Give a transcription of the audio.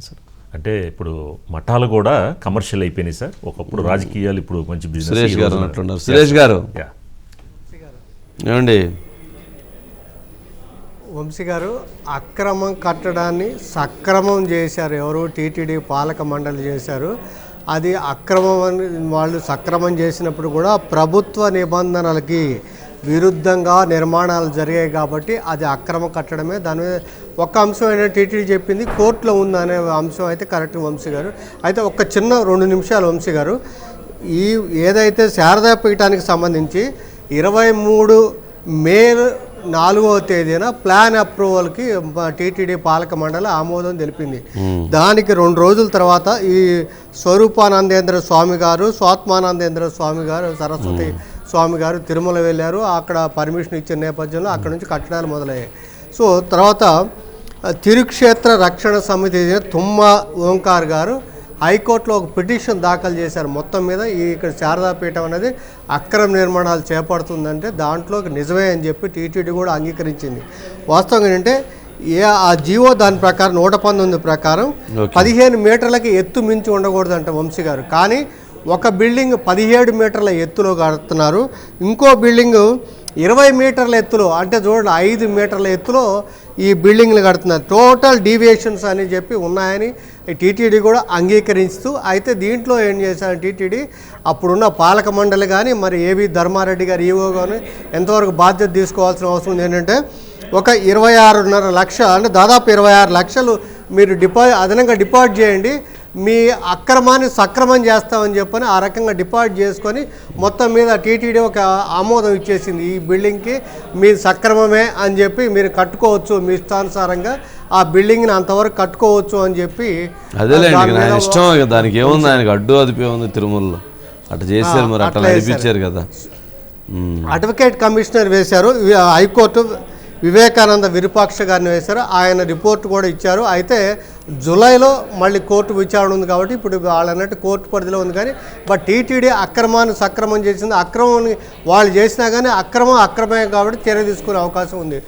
Sir. అంటే ఇప్పుడు మఠాలు కూడా కమర్షియల్ అయిపోయినాయి సార్. ఒకప్పుడు రాజకీయాలు ఇప్పుడు మంచి బిజినెస్ సురేష్ గారు అన్నట్లున్నారు సురేష్ గారు. ఏమండి? వంశీ గారు అక్రమం కట్టడాన్ని సక్రమం చేశారు. ఎవరు టీటీడీ పాలక మండలి చేశారు. అది అక్రమం అని వాళ్ళు సక్రమం చేసినప్పుడు కూడా ప్రభుత్వ నిబంధనలకి విరుద్ధంగా నిర్మాణాలు జరిగాయి కాబట్టి అది అక్రమ కట్టడమే. దాని మీద ఒక అంశం అయినా టీటీడీ చెప్పింది కోర్టులో ఉందనే అంశం అయితే కరెక్ట్ వంశీ గారు. అయితే ఒక చిన్న రెండు నిమిషాలు వంశీ గారు. ఈ ఏదైతే శారదా పీఠానికి సంబంధించి ఇరవై మూడు మే నాలుగవ తేదీన ప్లాన్ అప్రూవల్కి టీటీడీ పాలక మండలి ఆమోదం తెలిపింది. దానికి రెండు రోజుల తర్వాత ఈ స్వరూపానందేంద్ర స్వామి గారు స్వాత్మానందేంద్ర స్వామి గారు సరస్వతి స్వామి గారు తిరుమల వెళ్ళారు. అక్కడ పర్మిషన్ ఇచ్చిన నేపథ్యంలో అక్కడ నుంచి కట్టడాలు మొదలయ్యాయి. సో తర్వాత తిరుక్షేత్ర రక్షణ సమితి తుమ్మ ఓంకార్ గారు హైకోర్టులో ఒక పిటిషన్ దాఖలు చేశారు. మొత్తం మీద ఈ ఇక్కడ శారదాపీఠం అనేది అక్రమ నిర్మాణాలు చేపడుతుందంటే దాంట్లో నిజమే అని చెప్పి టీటీడీ కూడా అంగీకరించింది. వాస్తవంగా ఏంటంటే ఏ ఆ జీవో దాని ప్రకారం నూట పంతొమ్మిది ప్రకారం పదిహేను మీటర్లకి ఎత్తు మించి ఉండకూడదంట వంశీ గారు. కానీ ఒక బిల్డింగ్ పదిహేడు మీటర్ల ఎత్తులో కడుతున్నారు. ఇంకో బిల్డింగ్ ఇరవై మీటర్ల ఎత్తులో అంటే చూడండి ఐదు మీటర్ల ఎత్తులో ఈ బిల్డింగ్లు కడుతున్నారు. టోటల్ డీవియేషన్స్ అని చెప్పి ఉన్నాయని టీటీడీ కూడా అంగీకరిస్తూ అయితే దీంట్లో ఏం చేశారు టీటీడీ? అప్పుడున్న పాలక మండలి కానీ మరి ఏవి ధర్మారెడ్డి గారు ఈవో కానీ ఎంతవరకు బాధ్యత తీసుకోవాల్సిన అవసరం ఉంది ఏంటంటే ఒక ఇరవై ఆరున్నర లక్ష అంటే దాదాపు ఇరవై ఆరు లక్షలు మీరు డిపాజిట్ అదనంగా డిపాజిట్ చేయండి. మీ అక్రమాన్ని సక్రమం చేస్తామని చెప్పని ఆ రకంగా డిపాజిట్ చేసుకొని మొత్తం మీద టీటీడీ ఒక ఆమోదం ఇచ్చేసింది. ఈ బిల్డింగ్కి మీ సక్రమమే అని చెప్పి మీరు కట్టుకోవచ్చు మీ ఇష్టానుసారంగా ఆ బిల్డింగ్ని అంతవరకు కట్టుకోవచ్చు అని చెప్పి అదేలేండి ఇష్టం దానికి ఏముంది ఆయనకి అడ్డు అదిపే ఉంది తిరుమలలో. అట్లా చేశారు మరి అట్లా నడిపించారు కదా. అడ్వకేట్ కమిషనర్ వేశారు. హైకోర్టు వివేకానంద విరూపాక్ష గారిని వేశారు. ఆయన రిపోర్ట్ కూడా ఇచ్చారు. అయితే జూలైలో మళ్ళీ కోర్టు విచారణ ఉంది కాబట్టి ఇప్పుడు వాళ్ళు అన్నట్టు కోర్టు పరిధిలో ఉంది కానీ బట్ టీటీడీ అక్రమాన్ని సక్రమం చేసింది. అక్రమాన్ని వాళ్ళు చేసినా కానీ అక్రమం అక్రమే కాబట్టి చర్య తీసుకునే అవకాశం ఉంది.